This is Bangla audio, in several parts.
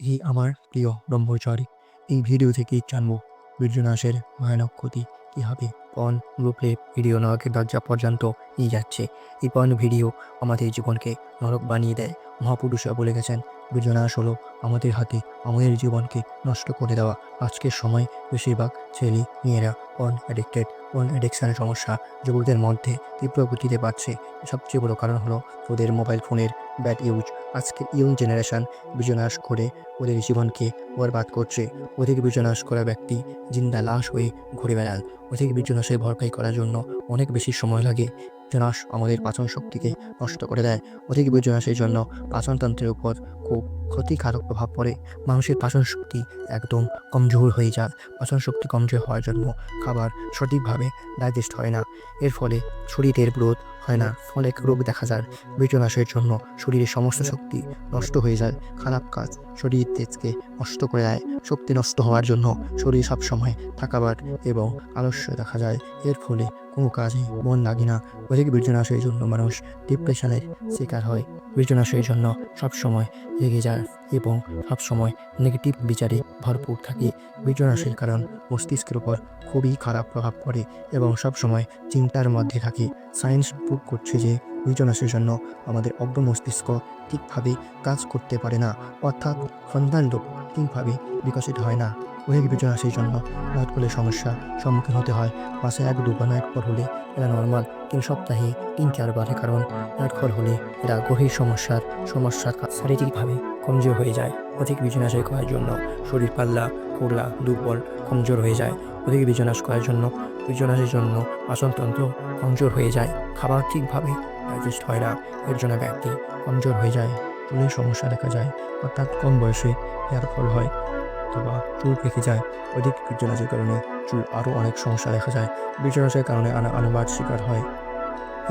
এই আমার প্রিয় ব্রহ্মচারী, এই ভিডিও থেকে জানব বীর্যনাশের ভয়ানক ক্ষতি কীভাবে পন রূপে ভিডিও নরকের দরজা পর্যন্ত নিয়ে যাচ্ছে। এই পন ভিডিও আমাদের জীবনকে নরক বানিয়ে দেয়। মহাপুরুষরা বলে গেছেন বীর্যনাশ হলো আমাদের হাতে আমাদের জীবনকে নষ্ট করে দেওয়া। আজকের সময় বেশিরভাগ ছেলে মেয়েরা অন অ্যাডিক্টেড অন অ্যাডিকশানের সমস্যা যুবকদের মধ্যে তীব্র গতিতে পাচ্ছে সবচেয়ে বড় কারণ হলো ওদের মোবাইল ফোনের ব্যাড ইউজ আজকের ইয়ং জেনারেশন বিজনাশ করে ওদের জীবনকে বরবাদ করছে। অধিক বিজনাশ করা ব্যক্তি জিন্দা লাশ হয়ে ঘুরে বেড়ান অধিক বিজনাশে ভরপাই করার জন্য অনেক বেশি সময় লাগে। বিজনাশ আমাদের পাচন শক্তিকে নষ্ট করে দেয়। অধিক বিজনাশের জন্য পাচনতন্ত্রের উপর খুব ক্ষতিকারক প্রভাব পড়ে। মানুষের পাচন শক্তি একদম কমজোর হয়ে যায়। পাচন শক্তি কমজোর হওয়ার জন্য খাবার সঠিকভাবে ডাইজেস্ট হয় না। এর ফলে শরীরের গ্রোথ হয় না। অনেক রোগ দেখা যায়। বীর্যনাশের জন্য শরীরের সমস্ত শক্তি নষ্ট হয়ে যায়। খারাপ কাজ শরীর তেজকে নষ্ট করে দেয়। শক্তি নষ্ট হওয়ার জন্য শরীর সবসময় থাকাবার এবং আলস্য দেখা যায়। এর ফলে কোনো কাজে মন লাগে না। অধিক বীর্যনাশের জন্য মানুষ ডিপ্রেশনের শিকার হয়। বীর্যনাশের জন্য সবসময় রেগে যায় এবং সবসময় নেগেটিভ বিচারে ভরপুর থাকে। বীর্যনাশের কারণ মস্তিষ্কের উপর খুবই খারাপ প্রভাব পড়ে এবং সবসময় চিন্তার মধ্যে থাকে। সায়েন্স প্রুভ করছে যে বীর্যনাশের জন্য আমাদের অগ্র মস্তিষ্ক ঠিকভাবে কাজ করতে পারে না। অর্থাৎ সন্তান ঠিকভাবে বিকশিত হয় না। অধিক বীর্যনাশের জন্য নাটকলে সমস্যা সম্মুখীন হতে হয়। মাসে এক, দুবার নাইট পর হলে এরা নর্মাল তিন সপ্তাহে তিন, চারবারে কারণ নাটকল হলে এরা গভীর সমস্যার কা- শারীরিকভাবে কমজোর হয়ে যায়। অধিক বীজনাশের করার জন্য শরীর পাল্লা খোলা দুর্বল, কমজোর হয়ে যায়। অধিক বীজনাশ করার জন্য বীজনাশের জন্য পাচনতন্ত্র কমজোর হয়ে যায়। খাবার ঠিকভাবে ডাইজেস্ট হয় না। এর জন্য ব্যক্তি কমজোর হয়ে যায় চুলের সমস্যা দেখা যায়, অর্থাৎ কম বয়সে হেয়ার ফল হয় অথবা চুল পেকে যায়। অধিক বীর্যনাশের কারণে চুল আরও অনেক সমস্যা দেখা যায় বীর্যনাশের কারণে আনা আনাবার শিকার হয়।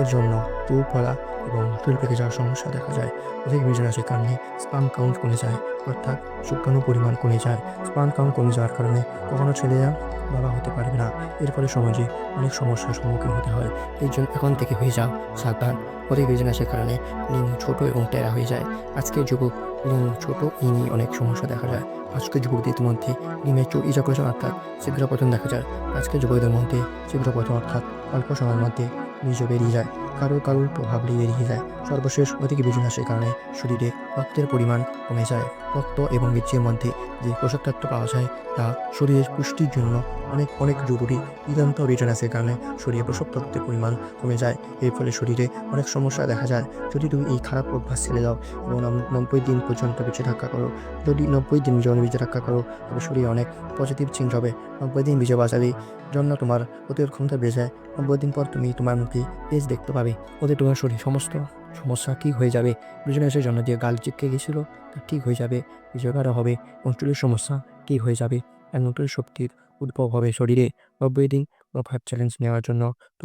এর জন্য চুল পড়া এবং চুল পেকে যাওয়ার সমস্যা দেখা যায়। অধিক বীর্যনাশের কারণে স্পাম কাউন্ট কমে যায়, অর্থাৎ শুক্রাণু পরিমাণ কমে যায়। স্পাম কাউন্ট কমে যাওয়ার কারণে কখনো ছেলেরা বাবা হতে পারবে না। এর ফলে সমাজে অনেক সমস্যার সম্মুখীন হতে হয়। এই জন্য এখন থেকে হয়ে যাও, সাবধান। অধিক বীর্যনাশের কারণে লিঙ্গ ছোট এবং টেরা হয়ে যায়। আজকের যুবক লিঙ্গ ছোট ইনি অনেক সমস্যা দেখা যায়। আজকের যুবকদের মধ্যে ডিমের চোখ ইজাকুলেশন অর্থাৎ শীঘ্র পতন দেখা যায়। আজকের যুবকদের মধ্যে শীঘ্র পতন অর্থাৎ অল্প সময়ের মধ্যে বীজ বেরিয়ে যায়। কারও কারোর প্রভাব নিয়ে বেরিয়ে যায়। সর্বশেষ অধিক বীজনাশের কারণে শরীরে রক্তের পরিমাণ কমে যায়। রক্ত এবং বীর্যের মধ্যে যে পোষক তত্ত্ব পাওয়া যায়, তা শরীরের পুষ্টির জন্য অনেক অনেক জরুরি। নিতান্ত বীজনাশের কারণে শরীরে পোষক তত্ত্বের পরিমাণ কমে যায়। এর ফলে শরীরে অনেক সমস্যা দেখা যায়। যদি তুমি এই খারাপ অভ্যাস ছেড়ে দাও এবং নব্বই দিন পর্যন্ত বেঁচে থাকা করো, যদি নব্বই দিন যখন বেঁচে থাকা করো, তবে শরীরে অনেক পজিটিভ চেঞ্জ হবে। নব্বই দিন বেঁচে বাঁচাবে জন্য তোমার প্রতিরোধ ক্ষমতা বেড়ে যায়। নব্বই দিন পর তুমি তোমার মুখে তেজ দেখতে পাবে। ওদের তোমার শরীর সমস্ত সমস্যা ঠিক হয়ে যাবে। বিজনেসের জন্য দিয়ে গাল চিপকে গেছিল, তা ঠিক হয়ে যাবে বিজয়কারও হবে অঞ্চলের চুলের সমস্যা ঠিক হয়ে যাবে। এক নতুন শক্তির উদ্ভব হবে শরীরে। বা ব্রিদিং বা ফাইভ চ্যালেঞ্জ নেওয়ার জন্য